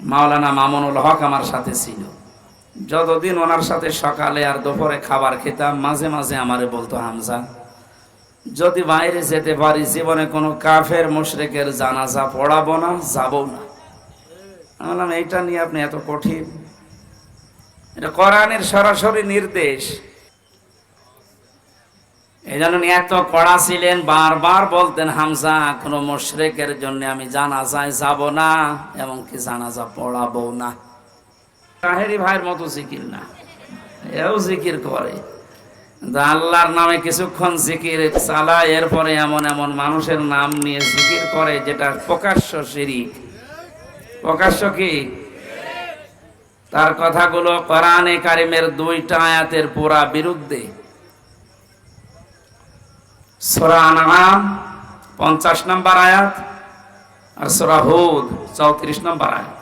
মাওলানা মামুনুল হক আমার সাথে ছিল। যতদিন ওনার সাথে সকালে আর দুপুরে খাবার খেতাম, মাঝে মাঝে আমারে বলতো, হামজা, যদি বাইরে যেতে পারি, জীবনে কোনো কাফের মুশরেকের জানাজা পড়াবো না, যাব না। বললাম, এইটা নিয়ে আপনি এত কঠিন? এটা কোরআনের সরাসরি নির্দেশ। এই জন্য এত কড়া ছিলেন, বারবার বলতেন, হামজা, কোনো মুশরেকের জন্য আমি জানাজায় যাব না, এমনকি জানাজা পড়াবো না। তাহেরি ভাইয়ের মতো জিকির না, এও জিকির করে। আল্লাহর নামে কিছুক্ষণ জিকির চালায়, এরপরে এমন এমন মানুষের নাম নিয়ে জিকির করে, যেটা প্রকাশ্য শিরিক। প্রকাশ্য কি? তার কথাগুলো কোরআনে কারিমের দুইটা আয়াতের পুরা বিরুদ্ধে। সোরা আনাম পঞ্চাশ নম্বর আয়াত আর সোরা হুদ, চৌত্রিশ নম্বর আয়াত।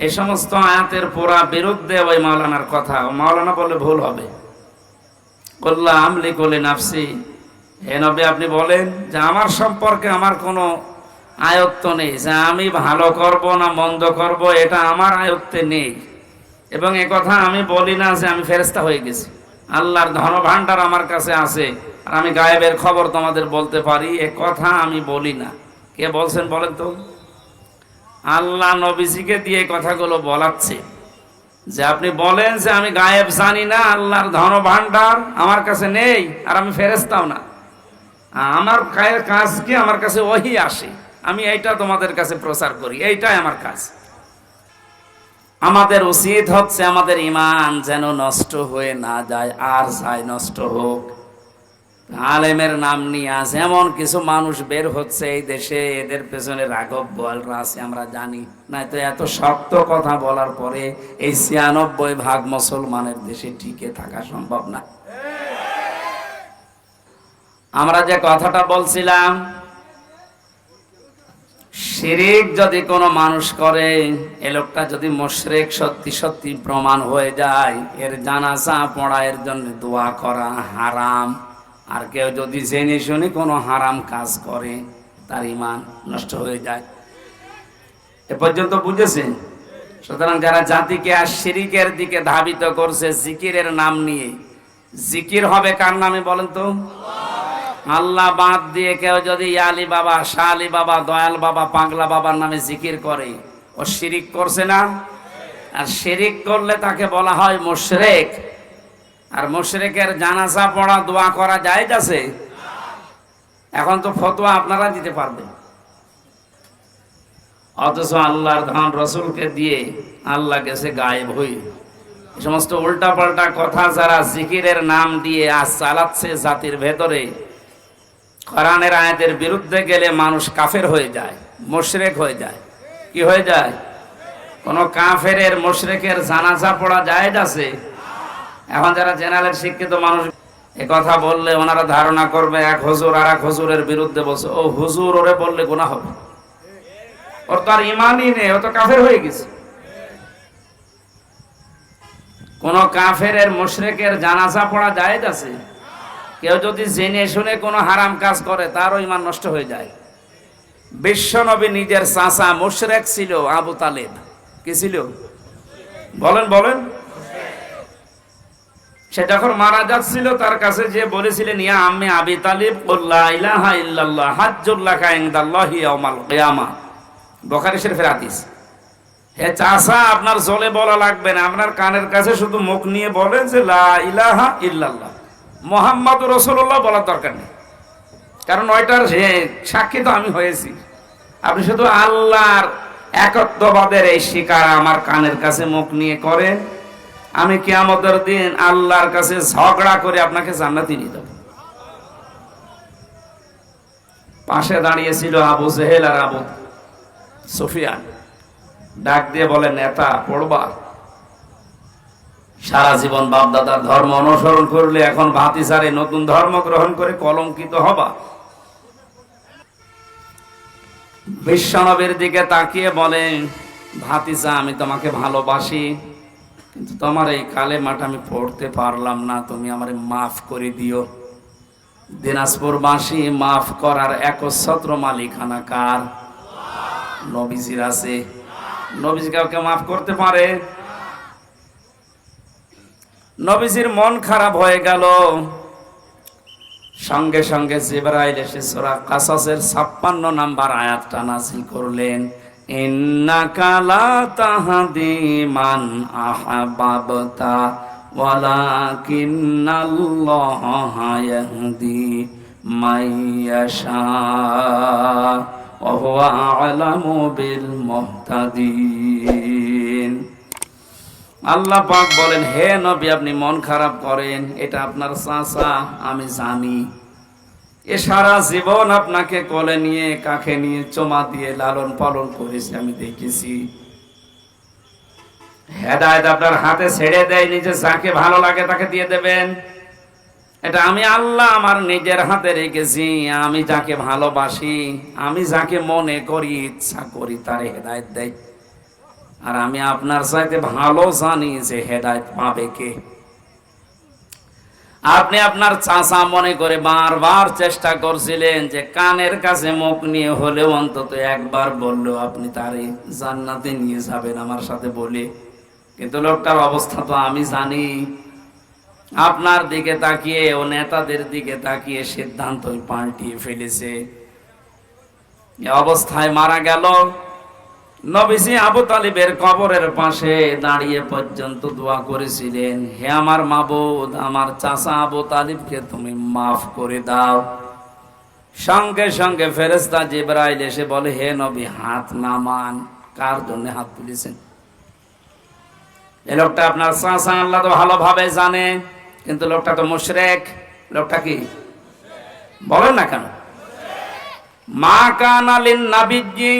এই সমস্ত আয়াতের পুরা বিরুদ্ধে ওই মাওলানার কথা। মাওলানা বলে ভুল হবে। বললাম, আমলি নাফসি। হে আপনি বলেন যে আমার সম্পর্কে আমার কোনো আয়ত্ত নেই, যে আমি ভালো করব না মন্দ করব, এটা আমার আয়ত্তে নেই। এবং কথা আমি বলি না যে আমি ফেরেস্তা হয়ে গেছি। আল্লাহর ধনভাণ্ডার আমার কাছে আছে। আর আমি গায়েবের খবর তোমাদের বলতে পারি, এ কথা আমি বলি না। কে বলছেন বলেন তো? আল্লাহ নবীজিকে দিয়ে কথাগুলো বলাচ্ছে। যে আপনি বলেন যে আমি গায়েব জানি না, আল্লাহর ধন ভান্ডার আমার কাছে নেই, আর আমি ফেরেস্তাও না। আমার কাজ কি? আমার কাছে ওহি আসে। আমি এইটা তোমাদের কাছে প্রচার করি, এইটাই আমার কাজ। আমাদের উচিত হচ্ছে আমাদের ইমান যেন নষ্ট হয়ে না যায়, আর যায় নষ্ট হোক। আলেমের নাম নিয়ে আছে। এমন কিছু মানুষ বের হচ্ছে এই দেশে, এদের পেছনে রাঘব বলরা আছে, আমরা জানি। নাই তো এত শক্ত কথা বলার পরে এই ছিয়ানব্বই ভাগ মুসলমানের দেশে টিকে থাকা সম্ভব না। আমরা যে কথাটা বলছিলাম, শিরিক যদি কোনো মানুষ করে, এ লোকটা যদি মোশরেক সত্যি সত্যি প্রমাণ হয়ে যায়, এর জানাজা পড়া এর জন্য দোয়া করা হারাম। আর কেউ যদি জেনে শুনে কোনো হারাম কাজ করে, তার ইমান নষ্ট হয়ে যায়। এ পর্যন্ত বুঝেছেন? সুতরাং যারা জাতিকে আর শিরিকের দিকে ধাবিত করছে, জিকিরের নাম নিয়ে, জিকির হবে কার নামে বলেন তো? আল্লাহ বাদ দিয়ে কেউ যদি আলী বাবা শাহ আলী বাবা, দয়াল বাবা, পাগলা বাবার নামে জিকির করে, ও শিরিক করছে না? আর শিরিক করলে তাকে বলা হয় মুশরেক। আর মোশরেকের জানাজা পড়া, দোয়া করা যায় আছে? এখন তো ফতোয়া আপনারা দিতে পারবেন। অথচ আল্লাহর ধান রসুলকে দিয়ে আল্লাহ গেছে গায়েব হই সমস্ত উল্টা পাল্টা কথা যারা জিকিরের নাম দিয়ে আজ চালাচ্ছে জাতির ভেতরে, কোরআনের আয়াতের বিরুদ্ধে গেলে মানুষ কাফের হয়ে যায়, মুশরেক হয়ে যায়। কি হয়ে যায়? কোনো কাফের মোশরেকের জানাজা পড়া যায় আছে? এখন যারা জেনারেল শিক্ষিত মানুষ, এ কথা বললে ওনারা ধারণা করবে, এক হুজুর আর এক হুজুরের বিরুদ্ধে বলছে, ও হুজুর, ওরে বললে গুণা হবে। ওর তো আর ইমানই নেই, ও তো কাফের হয়ে গেছে। কোন কাফের মুশরেকের জানাজা পড়া যায় আছে? কেউ যদি জেনে শুনে কোনো হারাম কাজ করে, তারও ইমান নষ্ট হয়ে যায়। বিশ্বনবী নিজের চাচা মুশরেক ছিল আবু তালেব। কি ছিল? বলেন বলেন। সে যখন মারা যাচ্ছিল, তার কাছে যে বলেছিলেন, ইয়া আম্মে আবি তালিব ইলাহা ইল্লাল্লাহ হাজ্জুল্লাহ ইনদাল্লাহি ইয়াউমাল কিয়ামা। বুখারী শরীফের হাদিস। হে চাচা, আপনার জলে বলা লাগবে না। আপনার কানের কাছে শুধু মুখ নিয়ে বলেন যে, লা ইলাহা ইল্লাল্লাহ। মোহাম্মদ রসুল্লাহ বলার দরকার নেই। কারণ ওইটার সাক্ষী তো আমি হয়েছি। আপনি শুধু আল্লাহর একত্ববাদের এই শিকার আমার কানের কাছে মুখ নিয়ে করেন। আমি কিয়ামতের দিন আল্লাহর কাছে ঝগড়া করে আপনাকে জান্নাতি নিয়ে দেব পাশে দাঁড়িয়েছিল আবু জেহেল আর আবু সুফিয়ান। ডাক দিয়ে বলে, নেতা, পড়বা। সারা জীবন বাপদাদার ধর্ম অনুসরণ করলে এখন ভাতিসারে নতুন ধর্ম গ্রহণ করে কলঙ্কিত হবা। বিশ্বনবীর দিকে তাকিয়ে বলে ভাতিসা আমি তোমাকে ভালোবাসি। কিন্তু তোমার এই কালে মাঠ আমি পড়তে পারলাম না, তুমি আমারে মাফ করে দিও। দিনাজপুর দিনাজপুরবাসী মাফ করার একচ্ছত্র মালিকানা কার? নবীজির আছে। নবীজি কাউকে মাফ করতে পারে? নবীজির মন খারাপ হয়ে গেল। সঙ্গে সঙ্গে জিবরাইল এসে সূরা কাসাসের 56 নাম্বার আয়াতটা নাযিল করলেন। মান আল্লাহ পাক বলেন, হে নবী, আপনি মন খারাপ করেন, এটা আপনার চাচা, আমি জানি। এ সারা জীবন আপনাকে কোলে নিয়ে কাকে নিয়ে, চমা দিয়ে লালন পালন করেছি, আমি দেখেছি। হেদায়ত আপনার হাতে ছেড়ে দেয়, নিজে যাকে ভালো লাগে তাকে দিয়ে দেবেন। এটা আমি আল্লাহ আমার নিজের হাতে রেখেছি, আমি যাকে ভালোবাসি, আমি যাকে মনে করি, ইচ্ছা করি, তার হেদায়ত দেয়। আর আমি আপনার সাথে ভালো জানি যে হেদায়ত পাবে কে। আপনি আপনার চাচা মনে করে বারবার চেষ্টা করছিলেন যে কানের কাছে মুখ নিয়ে হলেও অন্তত একবার বললেও আপনি তারে জান্নাতে নিয়ে যাবেন আমার সাথে বলে। কিন্তু লোকটার অবস্থা তো আমি জানি। আপনার দিকে তাকিয়ে ও নেতাদের দিকে তাকিয়ে সিদ্ধান্ত পাল্টিয়ে ফেলেছে। অবস্থায় মারা গেল। নবীজি আবু তালিবের কবরের পাশে দাঁড়িয়ে পর্যন্ত দোয়া করেছিলেন, হে আমার মাবুদ, আমার চাচা আবু তালিবকে তুমি মাফ করে দাও। সঙ্গে সঙ্গে ফেরেস্তা জিব্রাইল এসে বলে, হে নবী, হাত নামান। কার জন্য হাত তুলেছেন? এই লোকটা আপনার চাচা, আল্লাহ তো ভালোভাবে জানে, কিন্তু লোকটা তো মুশরেক। লোকটা কি? বলেন না কেন? মা কানালিন নাবিজি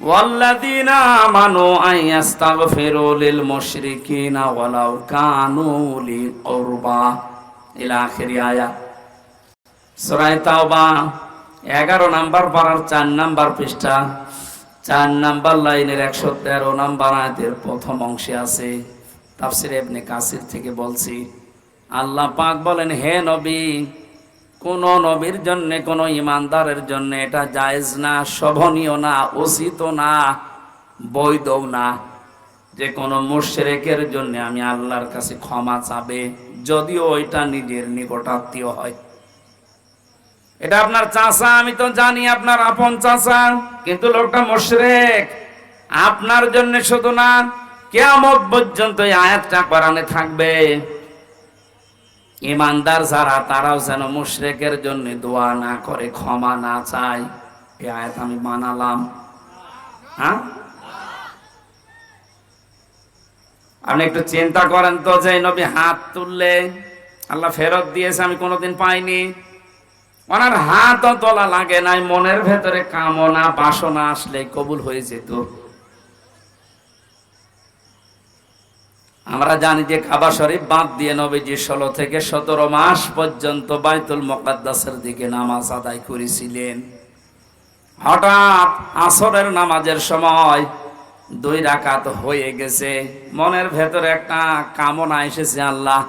والذين آمنوا أن يستغفروا للمشركين ولو كانوا أولي قربى إلى آخر آية সূরা তাওবা 11 নাম্বার পারার 4 নাম্বার পৃষ্ঠা 4 নাম্বার লাইনের 113 নাম্বার আয়াতের প্রথম অংশে আছে তাফসীর ইবনে কাসির থেকে বলছি আল্লাহ পাক বলেন হে নবী কোন নবীর জন্য, কোন ইমানদারের জন্য এটা জায়েজ না, শোভনীয় না, উচিত না বৈধ না। যে কোন মুশরিকের জন্য আমি আল্লাহর কাছে ক্ষমা চাবে, যদিও ওইটা নিজের নিকটাত্মীয় হয়। এটা আপনার চাচা, আমি তো জানি আপনার আপন চাচা, কিন্তু লোকটা মুশরিক। আপনার জন্য শুধু না, কেয়ামত পর্যন্ত আয়াতটা কোরআনে থাকবে। ইমানদার যারা, তারাও যেন মুশরেকের জন্য দোয়া না করে, ক্ষমা না চায়। এই আয়াত আমি মানালাম। হ্যাঁ? আপনি একটু চিন্তা করেন তো যে নবী হাত তুললে আল্লাহ ফেরত দিয়েছে, আমি কোনোদিন পাইনি। ওনার হাতও তোলা লাগে নাই, মনের ভেতরে কামনা, বাসনা আসলে কবুল হয়ে যেত। আমরা জানি যে কাবা শরীফ বাঁধ দিয়ে নবীজি ষোলো থেকে সতেরো মাস পর্যন্ত বাইতুল মোকাদ্দাসের দিকে নামাজ আদায় করেছিলেন। হঠাৎ আসরের নামাজের সময় দুই রাকাত হয়ে গেছে। মনের ভেতরে একটা কামনা এসেছে, আল্লাহ,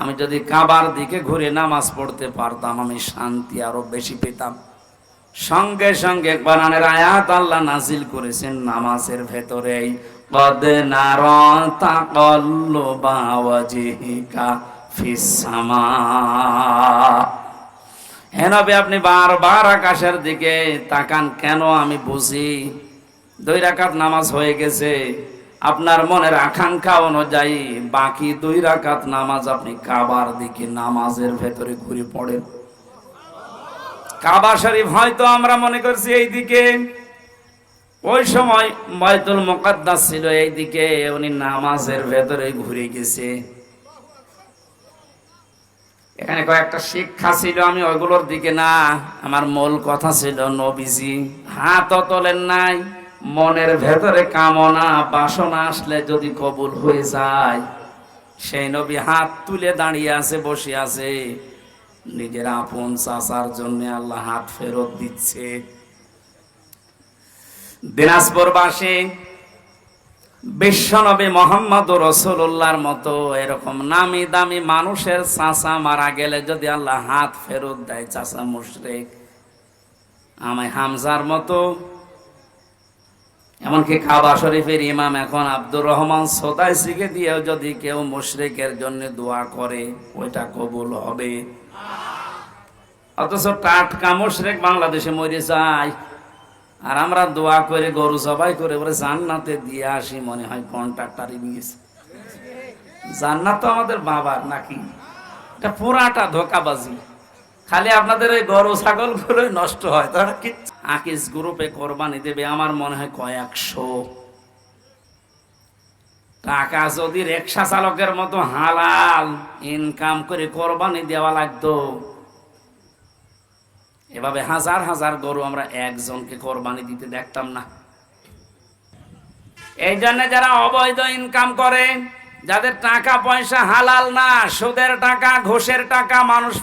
আমি যদি কাবার দিকে ঘুরে নামাজ পড়তে পারতাম, আমি শান্তি আরও বেশি পেতাম। সঙ্গে সঙ্গে কোরআনের আয়াত আল্লাহ নাজিল করেছেন নামাজের ভেতরেই। قد نرى تقلب وجهك في السماء হে নবী আপনি বারবার আকাশের দিকে তাকান কেন আমি বুঝি দুই রাকাত নামাজ হয়ে গেছে আপনার মনের আকাঙ্ক্ষা অনুযায়ী বাকি দুই রাকাত নামাজ আপনি কাবার দিকে নামাজের ভেতরে ঘুরে পড়েন কাবা শরীফ হয়তো আমরা মনে করছি এই দিকে ওই সময় বাইতুল মোকাদ্দাস ছিল এইদিকে, উনি নামাজের ভেতরে ঘুরে গেছে। এখানে কয়েকটা শিক্ষা ছিল, আমি ওইগুলোর দিকে না, আমার মূল কথা ছিল নবীজি, হাত তোলেন নাই, মনের ভেতরে কামনা, বাসনা আসলে যদি কবুল হয়ে যায়, সেই নবী হাত তুলে দাঁড়িয়ে আছে, বসে আছে। নিজের আপন চাচার জন্য আল্লাহ হাত ফেরত দিচ্ছে। দিনাজপুরবাসী, বিশ্বনবী মোহাম্মদ রসুল্লাহর মতো এরকম নামি দামি মানুষের চাষা মারা গেলে যদি আল্লাহ হাত ফেরত দেয় চাষা মুশরেক আমায় হামজার মতো। এমনকি কাবা শরীফের ইমাম এখন আব্দুর রহমান সোদাই শিখে দিয়েও যদি কেউ মুশরেকের জন্য দোয়া করে, ওইটা কবুল হবে। অথচ টাটকা মুশরেক বাংলাদেশে মরে যায়। আর আমরা দোয়া করে, গরু সবাই করে, বলে জান্নাতে দিয়ে আসি মনে হয় কন্ট্রাক্টারই নিয়েছে জান্নাত তো আমাদের বাবার নাকি? এটা পুরাটা ধোকাবাজি। খালি আপনাদের ওই গরু ছাগলগুলো নষ্ট হয় তারা কি আকিস গ্রুপে কোরবানি দেবে, আমার মনে হয় কয়েকশো। টাকা যদি রিক্সা চালকের মতো হালাল ইনকাম করে কোরবানি দেওয়া লাগতো। এভাবে হাজার হাজার গরু আমরা একজনকে কোরবানি দিতে দেখতাম না। এই জন্য যারা অবৈধ ইনকাম করে, যাদের টাকা পয়সা হালাল না, সুদের টাকা, ঘোষের টাকা, মানুষ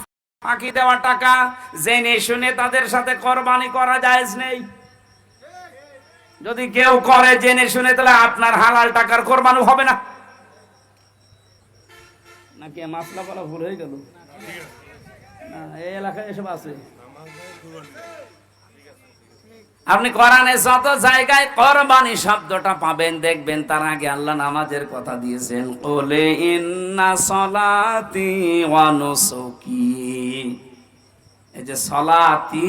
ফাঁকি দেওয়া টাকা, জেনে শুনে তাদের সাথে কোরবানি করা যায় নেই। যদি কেউ করে, জেনে শুনে, তাহলে আপনার হালাল টাকার কোরবানি হবে না। নাকি মাসলা বলা ভুল হয়ে গেল? না, এই এলাকায় এসব আছে। আপনি কোরআনে যত জায়গায় কোরবানি শব্দটা পাবেন, দেখবেন তার আগে আল্লাহ নামাজের কথা দিয়েছেন ওলে ইন্না সলাতি ওয়া এই যে সলাতি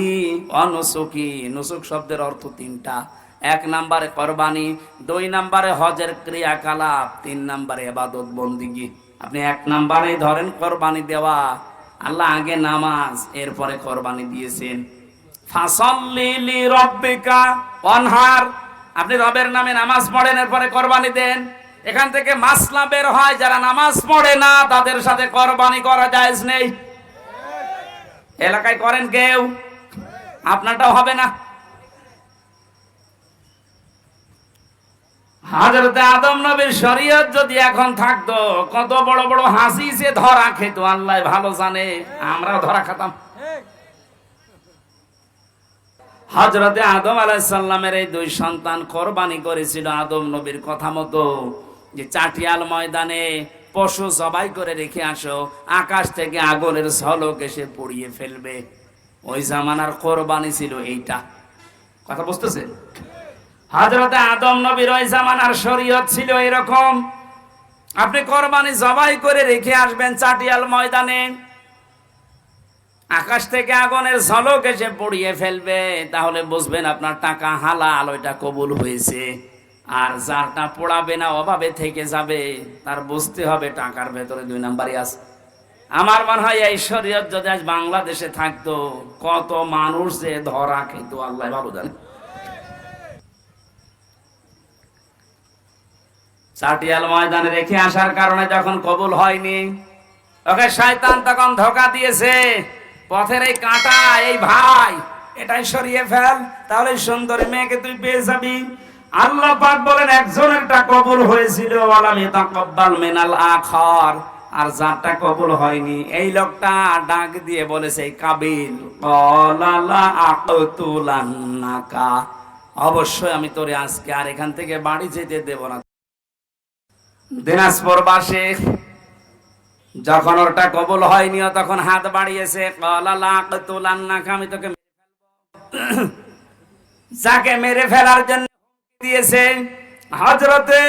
অনুসুকি নুসুক শব্দের অর্থ তিনটা। এক নম্বরে কোরবানি, দুই নম্বরে হজের ক্রিয়াকলাপ, তিন নম্বরে এবাদত বন্দিগি। আপনি এক নম্বরে ধরেন কোরবানি দেওয়া। আল্লাহ আগে নামাজ, এরপরে কোরবানি দিয়েছেন। অনহার। আপনি রবের নামে নামাজ পড়েন, এরপরে কোরবানি দেন। এখান থেকে মাসলা বের হয়, যারা নামাজ পড়ে না, তাদের সাথে কোরবানি করা জায়েজ নেই। এলাকায় করেন কেউ? আপনারটাও হবে না। হাজরতে আদম নবীর শরীয়ত যদি এখন থাকতো, কত বড় বড় হাসি সে ধরা খেত। আল্লাহ ভালো জানে, আমরাও ধরা খেতাম। হজরতে আদম আলাইসাল্লামের এই দুই সন্তান কোরবানি করেছিল আদম নবীর কথা মতো। যে চাটিয়াল ময়দানে পশু জবাই করে রেখে আসো, আকাশ থেকে আগুনের ঝলক এসে পড়িয়ে ফেলবে। ওই জামানার কোরবানি ছিল এইটা। কথা বুঝতেছেন? হজরতে আদম নবীর ওই জামানার শরীয়ত ছিল এরকম। আপনি কোরবানি জবাই করে রেখে আসবেন চাটিয়াল ময়দানে। আকাশ থেকে আগুনের ঝলক এসে পড়িয়ে ফেলবে, তাহলে বুঝবেন আপনার টাকা হালাল, ওইটা কবুল হয়েছে। আর যারটা পোড়াবে না, অভাবে থেকে যাবে, তার বুঝতে হবে টাকার ভেতরে দুই নাম্বারই আছে। আমার মনে হয় এই শরীয়ত যদি আজ বাংলাদেশে থাকতো, কত মানুষ যে ধরা খেত, আল্লাহ ভালো জানে। চাটিয়াল ময়দানে রেখে আসার কারণে যখন কবুল হয়নি, ওকে শয়তান তখন ধোকা দিয়েছে, পথের এই কাঁটা, এই ভাই, এটাই সরিয়ে ফেল, তাহলে সুন্দরী মেয়েকে তুই পেয়ে যাবি। আল্লাহ পাক বলেন একজনেরটা কবুল হয়েছিল, ওয়ালামি তাকাব্বাল মিনাল আখর, আর যারটা কবুল হয়নি, এই লোকটা ডাক দিয়ে বলেছে, এই কাবিল কলালা আকুতুলান্নাকা। অবশ্যই আমি তোরে আজকে আর এখান থেকে বাড়ি যেতে দেব না। দিনাজপুর বাসে, যখন ওরটা কবুল হয়নি তখন হাত বাড়িয়েছে আমি তোকে যাকে মেরে ফেলার জন্য দিয়েছে হজরতে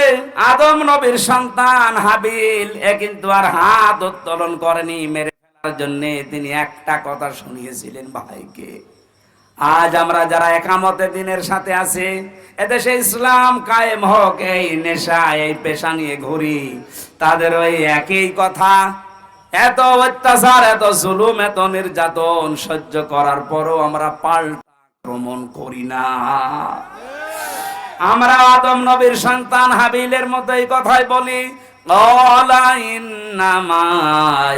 আদম নবীর সন্তান হাবিল, এ কিন্তু আর হাত উত্তোলন করেনি, মেরে ফেলার জন্য তিনি একটা কথা শুনিয়েছিলেন ভাইকে। আজ আমরা যারা একামতে দিনের সাথে আছি, এদেশে ইসলাম কায়েম হোক, এই নেশা, এই পেশা নিয়ে ঘুরি। তাদের ওই একই কথা, এত অত্যাচার, এত জুলুম, এত নির্যাতন সহ্য করার পরও আমরা পাল্টা আক্রমণ করি না। আমরা আদম নবীর সন্তান হাবিলের মতো এই কথাই বলি قال إنما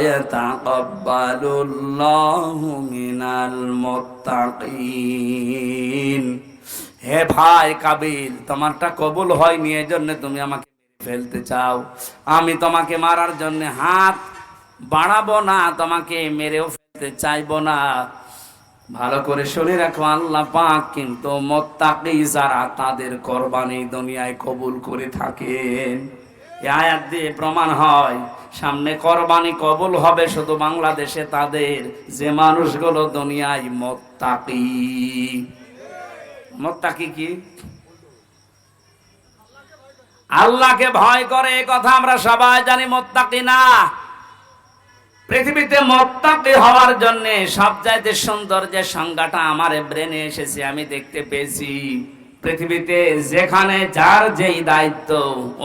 يتقبل الله من المتقين হে ভাই কাবিল তোমারটা কবুল হয়নি এই জন্য তুমি আমাকে মেরে ফেলতে চাও আমি তোমাকে মারার জন্য হাত বাড়াবো না তোমাকে মেরেও ফেলতে চাইবো না ভালো করে শুনে রাখো আল্লাহ পাক কিন্তু মোত্তাকি যারা তাদের কোরবানি দুনিয়ায় কবুল করে থাকেন আয়াত দিয়ে প্রমাণ হয়, সামনে কোরবানি কবুল হবে শুধু বাংলাদেশে তাদের, যে মানুষগুলো দুনিয়ায় মোত্তাকি। মোত্তাকি কি? আল্লাহকে ভয় করে এ কথা আমরা সবাই জানি, মোত্তাকি না। পৃথিবীতে মোত্তাকি হওয়ার জন্য সব চাইতে সুন্দর যে সংজ্ঞাটা আমার ব্রেনে এসেছে, আমি দেখতে পেয়েছি। পৃথিবীতে যেখানে যার যেই দায়িত্ব,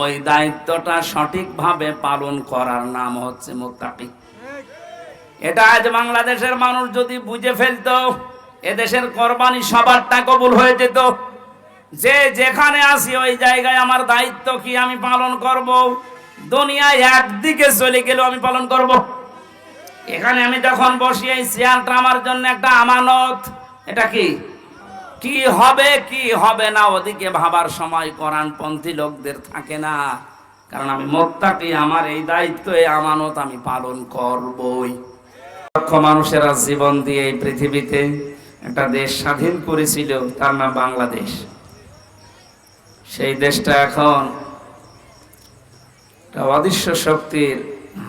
ওই দায়িত্বটা সঠিকভাবে পালন করার নাম হচ্ছে মোত্তাকি। এটা আজ বাংলাদেশের মানুষ যদি বুঝে ফেলতো, এদেশের কোরবানি সবারটা কবুল হয়ে যেত। যে যেখানে আসি ওই জায়গায় আমার দায়িত্ব কি আমি পালন করব? দুনিয়ায় একদিকে চলে গেলেও আমি পালন করব। এখানে আমি যখন বসি, এই চেয়ারটা আমার জন্য একটা আমানত। এটা কি? কি হবে কি হবে না? ওদিকে ভাবার সময় কোরআন পন্থী লোকদের থাকে না। কারণ আমি মোত্তাকি, আমার এই দায়িত্ব, এই আমানত আমি পালন করবই। লক্ষ মানুষেরা জীবন দিয়ে এই পৃথিবীতে একটা দেশ স্বাধীন করেছিল, তার নাম বাংলাদেশ। সেই দেশটা এখন অদৃশ্য শক্তির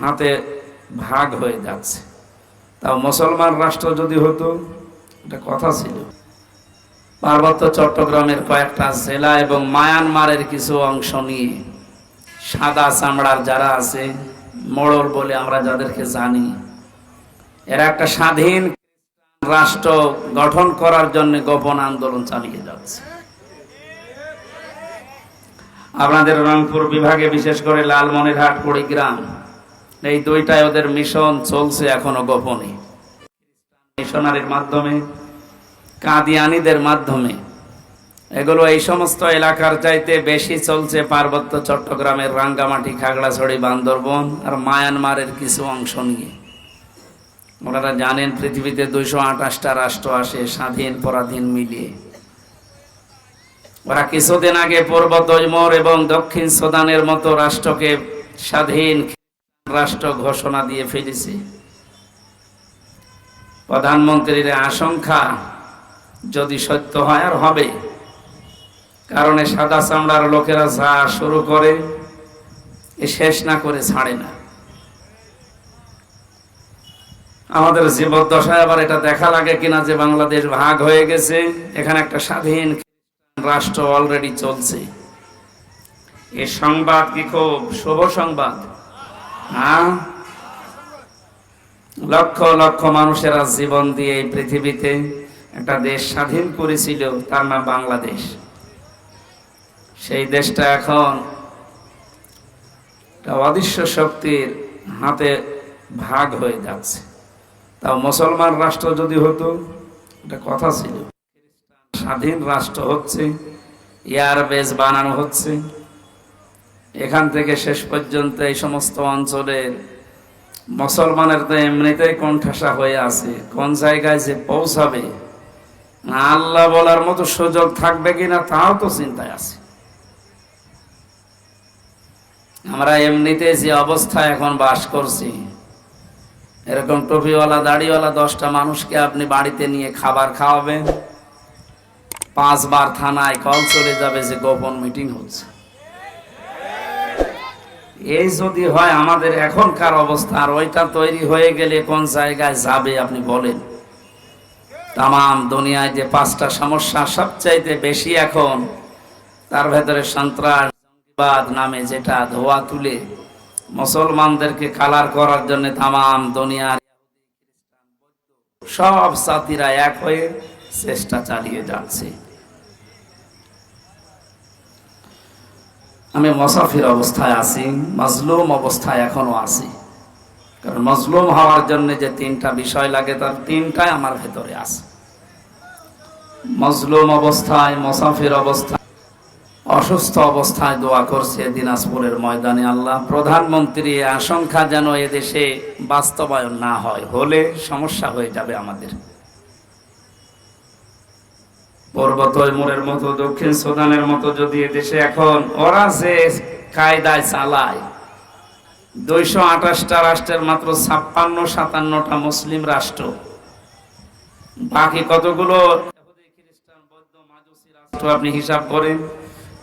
হাতে ভাগ হয়ে যাচ্ছে। তাও মুসলমান রাষ্ট্র যদি হতো, এটা কথা ছিল। পার্বত্য চট্টগ্রামের কয়েকটা জেলা এবং মায়ানমারের কিছু অংশ নিয়ে সাদা চামড়ার যারা আছে, মোড়ল বলে আমরা যাদেরকে জানি, এরা একটা স্বাধীন রাষ্ট্র গঠন করার জন্য গোপন আন্দোলন চালিয়ে যাচ্ছে। আপনাদের রংপুর বিভাগে বিশেষ করে লালমনিরহাট, কুড়িগ্রাম, এই দুইটায় ওদের মিশন চলছে এখনও গোপনে। মিশনারির মাধ্যমে কাদিয়ানিদের মাধ্যমে। এগুলো এই সমস্ত এলাকার চাইতে বেশি চলছে পার্বত্য চট্টগ্রামের রাঙ্গামাটি, খাগড়াছড়ি, বান্দরবন আর মায়ানমারের কিছু অংশ নিয়ে। ওনারা জানেন পৃথিবীতে দুইশো আঠাশটা রাষ্ট্র আসে স্বাধীন, পরাধীন, মিলিয়ে। ওরা কিছুদিন আগে পূর্ব তৈমুর এবং দক্ষিণ সুদানের মতো রাষ্ট্রকে স্বাধীন রাষ্ট্র ঘোষণা দিয়ে ফেলেছে। প্রধানমন্ত্রীর আশঙ্কা যদি সত্য হয় আর হবে। কারণে সাদা চামড়ার লোকেরা যা শুরু করে, এ শেষ না করে ছাড়ে না। আমাদের জীবদ্দশায় আবার এটা দেখা লাগে কিনা যে বাংলাদেশ ভাগ হয়ে গেছে, এখানে একটা স্বাধীন রাষ্ট্র অলরেডি চলছে। এই সংবাদ কি খুব শুভ সংবাদ? লক্ষ লক্ষ মানুষেরা জীবন দিয়ে এই পৃথিবীতে একটা দেশ স্বাধীন করেছিল, তার নাম বাংলাদেশ। সেই দেশটা এখন অদৃশ্য শক্তির হাতে ভাগ হয়ে যাচ্ছে। তাও মুসলমান রাষ্ট্র যদি হতো, এটা কথা ছিল। স্বাধীন রাষ্ট্র হচ্ছে, এয়ার এয়ারবেস বানানো হচ্ছে। এখান থেকে শেষ পর্যন্ত এই সমস্ত অঞ্চলের মুসলমানের তো এমনিতেই কণ্ঠাসা হয়ে আছে। কোন জায়গায় যে পৌঁছাবে আল্লাহ বলার মতো সুযোগ থাকবে কিনা তাও তো চিন্তায় আছে। আমরা এমনিতে যে অবস্থায় এখন বাস করছি, এরকম টুপিওয়ালা, দাড়িওয়ালা দশটা মানুষকে আপনি বাড়িতে নিয়ে খাবার খাওয়াবেন, পাঁচবার থানায় কল চলে যাবে যে গোপন মিটিং হচ্ছে। এই যদি হয় আমাদের এখনকার অবস্থা, আর ওইটা তৈরি হয়ে গেলে কোন জায়গায় যাবে আপনি বলেন। তাম দুনিয়ায় যে পাঁচটা সমস্যা সবচাইতে বেশি এখন, তার ভেতরে সন্ত্রাস, জঙ্গিবাদ নামে যেটা ধোয়া তুলে মুসলমানদেরকে কালার করার জন্য তাম দুনিয়ার সব সাথীরা এক হয়ে চেষ্টা চালিয়ে যাচ্ছে। আমি মসাফির অবস্থায় আছি, মজলুম অবস্থায় এখনও আছি। কারণ মজলুম হওয়ার জন্য যে তিনটা বিষয় লাগে, তার তিনটাই আমার ভেতরে আছে। মজলুম অবস্থায়, মসাফির অবস্থায়, অসুস্থ অবস্থায় দোয়া করছে দিনাজপুরের ময়দানে আল্লাহ। প্রধানমন্ত্রী আশঙ্কা যেন এদেশে বাস্তবায়ন না হয়, হলে সমস্যা হয়ে যাবে আমাদের। পূর্ব তৈমুরের মতো, দক্ষিণ সুদানের মতো যদি এদেশে এখন ওরা যে কায়দায় চালায় দুইশো আঠাশটা রাষ্ট্রের মাত্র ছাপ্পান্ন, সাতান্নটা মুসলিম রাষ্ট্র। বাকি কতগুলো? আপনি হিসাব করেন।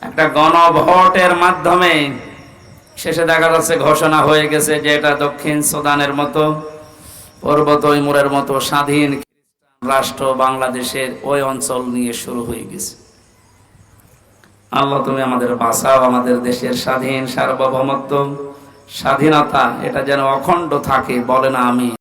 একটা গণভোটের মাধ্যমে শেষে দেখা যাচ্ছে ঘোষণা হয়ে গেছে যে এটা দক্ষিণ সুদানের মতো, পূর্ব তৈমুরের মতো স্বাধীন রাষ্ট্র বাংলাদেশের ওই অঞ্চল নিয়ে শুরু হয়ে গেছে। আল্লাহ তুমি আমাদের বাঁচাও, আমাদের দেশের স্বাধীন সার্বভৌমত্ব। স্বাধীনতা এটা যেন অখণ্ড থাকে বলে না আমি।